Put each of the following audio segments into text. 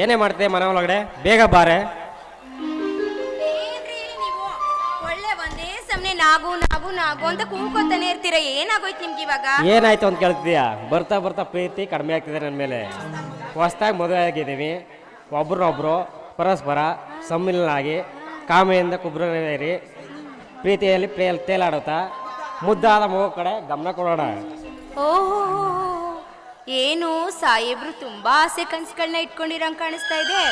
ಏನೇ ಮಾಡ್ತೀಯ ಮನೆ ಒಳಗಡೆ ಬೇಗ ಬಾರೆ. ಒಳ್ಳೆ ಒಂದೇ ಸಮನೆ ನಾಗು ನಾಗು ನಾಗು ಅಂತ ಕೂಗ್ಕೊತಾನೆ ಇರ್ತೀರ. ಏನಾಗೋಯ್ತು ನಿಮ್ಗೆ ಇವಾಗ? ಏನಾಯ್ತು ಅಂತ ಕೇಳ್ತಿದ್ಯಾ ಬರ್ತಾ ಬರ್ತಾ ಪ್ರೀತಿ ಕಡಿಮೆ ಆಗ್ತಿದೆ ನನ್ನ ಮೇಲೆ. ಹೊಸ್ದಾಗಿ ಮದುವೆ ಆಗಿದ್ದೀವಿ. ಒಬ್ರನ್ನೊಬ್ರು ಪರಸ್ಪರ ಸಮ್ಮಿಲನಾಗಿ ಕಾಮೆಯಿಂದ ಕುಬ್ರನೇರಿ ಪ್ರೀತಿಯಲ್ಲಿ ಪ್ರೇಲ್ ತೇಲಾಡುತ್ತಾ ಮುದ್ದಾದ ಮಗು ಕಡೆ ಗಮನ ಕೊಡೋಣ. ಓಹೋ ಏನು ಸಾಹೇಬ್ರು ತುಂಬಾ ಆಸೆ ಕನ್ಸುಗಳನ್ನ ಇಟ್ಕೊಂಡಿರಂಗ್ ಕಾಣಿಸ್ತಾ ಇದೆ.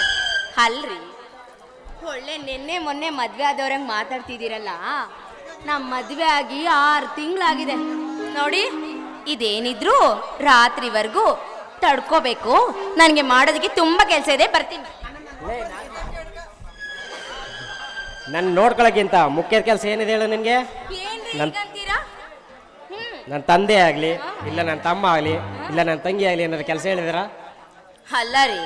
ಅಲ್ರಿ. ಒಳ್ಳೆ ನಿನ್ನೆ ಮೊನ್ನೆ ಮದ್ವೆ ಆದವ್ರಂಗ್ ಮಾತಾಡ್ತಿದ್ದೀರಲ್ಲ? ನಮ್ಮ ಮದ್ವೆ ಆಗಿ ಆರು ತಿಂಗಳಾಗಿದೆ. ನೋಡಿ ಇದೇನಿದ್ರು ರಾತ್ರಿವರೆಗೂ ತಡ್ಕೋಬೇಕು. ನನಗೆ ಮಾಡೋದಕ್ಕೆ ತುಂಬಾ ಕೆಲಸ ಇದೆ ಬರ್ತೀನಿ. ನನ್ನ ನೋಡ್ಕೊಳಕ್ಕಿಂತ ಮುಖ್ಯ ಕೆಲಸ ಏನಿದೆ ಹೇಳು ನಿನ್ಗೆ? ಏನ್ರಿ ನನ್- ಹೀಗಂತೀರಾ? ನನ್ನ ತಂದೆ ಆಗಲಿ ಇಲ್ಲ ನನ್ನ ತಮ್ಮ ಆಗಲಿ ಇಲ್ಲ ನನ್ನ ತಂಗಿ ಆಗಲಿ ಏನಾದ್ರು ಕೆಲಸ ಹೇಳಿದಾರಾ? ಅಲ್ಲ ರೀ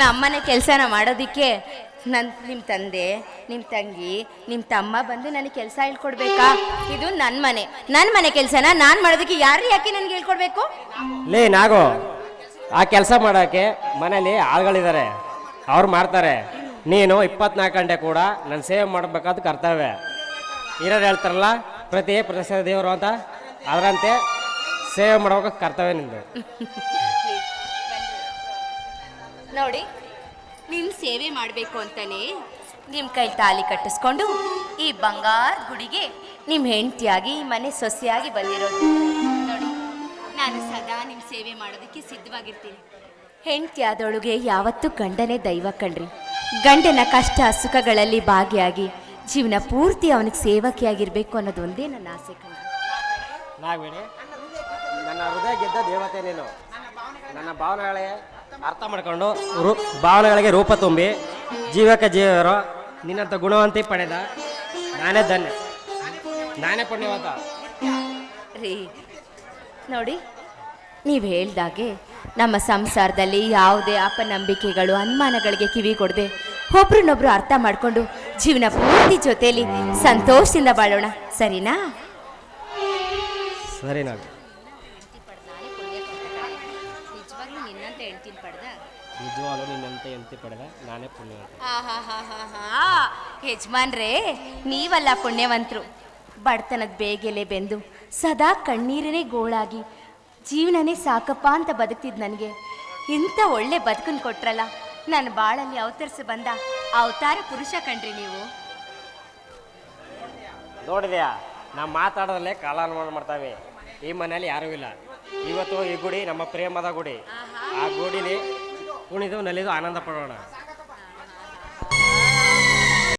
ನಮ್ಮನೆ ಕೆಲಸನ ಮಾಡೋದಿಕ್ಕೆ ನನ್ ನಿಮ್ಮ ತಂದೆ ನಿಮ್ಮ ತಂಗಿ ನಿಮ್ಮ ತಮ್ಮ ಬಂದು ನನಗೆ ಕೆಲಸ ಹೇಳ್ಕೊಡ್ಬೇಕಾ? ಇದು ನನ್ನ ಮನೆ. ನನ್ನ ಮನೆ ಕೆಲಸನ ನಾನು ಮಾಡೋದಕ್ಕೆ ಯಾರು ಯಾಕೆ ನನಗೆ ಹೇಳ್ಕೊಡ್ಬೇಕು? ಲೇ ನಾಗೋ ಆ ಕೆಲಸ ಮಾಡೋಕ್ಕೆ ಮನೇಲಿ ಆಳುಗಳಿದ್ದಾರೆ ಅವ್ರು ಮಾಡ್ತಾರೆ. ನೀನು ಇಪ್ಪತ್ನಾಲ್ಕು ಗಂಟೆ ಕೂಡ ನನ್ನ ಸೇವೆ ಮಾಡಬೇಕಾದ ಕರ್ತವ್ಯ. ಇರೋರು ಹೇಳ್ತಾರಲ್ಲ ಪ್ರತಿ ಪ್ರದರ್ಶನ ದೇವರು ಅಂತ? ಅದರಂತೆ ಸೇವೆ ಮಾಡ್ಬೇಕು ಕರ್ತವ್ಯ ನಿಂದು. ನೋಡಿ ನಿಮ್ಮ ಸೇವೆ ಮಾಡಬೇಕು ಅಂತಾನೆ ನಿಮ್ಮ ಕೈ ತಾಲಿ ಕಟ್ಟಿಸ್ಕೊಂಡು ಈ ಬಂಗಾರ ಗುಡಿಗೆ ನಿಮ್ಮ ಹೆಂಡತಿಯಾಗಿ, ಮನೆ ಸೊಸೆಯಾಗಿ ಬಂದಿರೋದು. ನೋಡಿ, ನಾನು ಸದಾ ನಿಮ್ಮ ಸೇವೆ ಮಾಡೋದಕ್ಕೆ ಸಿದ್ಧವಾಗಿರ್ತೀನಿ. ಹೆಂಡತಿ ಆದೊಳಗೆ ಯಾವತ್ತೂ ಗಂಡನೇ ದೈವ ಕಣ್ರಿ. ಗಂಡನ ಕಷ್ಟ, ಸುಖಗಳಲ್ಲಿ ಭಾಗಿಯಾಗಿ ಜೀವನ ಪೂರ್ತಿ ಅವನಿಗೆ ಸೇವಕಿಯಾಗಿರ್ಬೇಕು ಅನ್ನೋದು ಒಂದೇ ನನ್ನ ಆಸೆ ಕಣ್ರಿ. ನಾಗವೇಣಿ ನನ್ನ ಹೃದಯ ಗೆದ್ದ ದೇವತೆ ನೀನು. ನನ್ನ ಭಾವನೆಗಳಿಗೆ ಅರ್ಥ ಮಾಡಿಕೊಂಡು ರೂ ಭಾವನೆಗಳಿಗೆ ರೂಪ ತುಂಬಿ ಜೀವಕ ಜೀವರು ನಿನ್ನಂಥ ಗುಣವಂತಿ ಪಡೆದ ನಾನೇ ಧನ್ಯ. ನಾನೇ ಪುಣ್ಯವಂತ. ರೀ ನೋಡಿ ನೀವು ಹೇಳ್ದಾಗೆ ನಮ್ಮ ಸಂಸಾರದಲ್ಲಿ ಯಾವುದೇ ಅಪನಂಬಿಕೆಗಳು ಅನುಮಾನಗಳಿಗೆ ಕಿವಿ ಕೊಡದೆ ಒಬ್ರನ್ನೊಬ್ರು ಅರ್ಥ ಮಾಡಿಕೊಂಡು ಜೀವನ ಪೂರ್ತಿ ಜೊತೆಯಲ್ಲಿ ಸಂತೋಷದಿಂದ ಬಾಳೋಣ. ಸರಿನಾ? ಸರಿ ನಾಗು ನಿಜವಾಗ್ಲೂ ನಿನ್ನಂತ ಹೇಳ್ತೀನಿ ಪಡೆದ? ನಿಜವಾಗ್ಲೂ ನಿನ್ನಂತ ಎಂತಿ ಪಡೆದ ನಾನೇ ಪುಣ್ಯವಂತ. ಯಜಮಾನ್ರೇ ನೀವಲ್ಲ ಪುಣ್ಯವಂತರು. ಬಡತನದ ಬೇಗೆಲೆ ಬೆಂದು ಸದಾ ಕಣ್ಣೀರನೇ ಗೋಳಾಗಿ ಜೀವನನೇ ಸಾಕಪ್ಪ ಅಂತ ಬದುಕ್ತಿದ್ ನನಗೆ. ಇಂಥ ಒಳ್ಳೆ ಬದುಕನ್ನು ಕೊಟ್ರಲ್ಲ ನನ್ನ ಬಾಳಲ್ಲಿ ಅವತರಿಸಿ ಬಂದ ಅವತಾರ ಪುರುಷ ಕಣ್ರಿ ನೀವು. ನೋಡಿದ್ಯಾ? ನಾವು ಮಾತಾಡೋದಲ್ಲೇ ಕಾಲಾನುಮಾನ ಮಾಡ್ತಾವೆ. ಈ ಮನೆಯಲ್ಲಿ ಯಾರೂ ಇಲ್ಲ. ಇವತ್ತು ಈ ಗುಡಿ, ನಮ್ಮ ಪ್ರೇಮದ ಗುಡಿ. ಆ ಗುಡಿಲಿ ಕುಣಿದು, ನಲಿದು ಆನಂದ ಪಡೋಣ.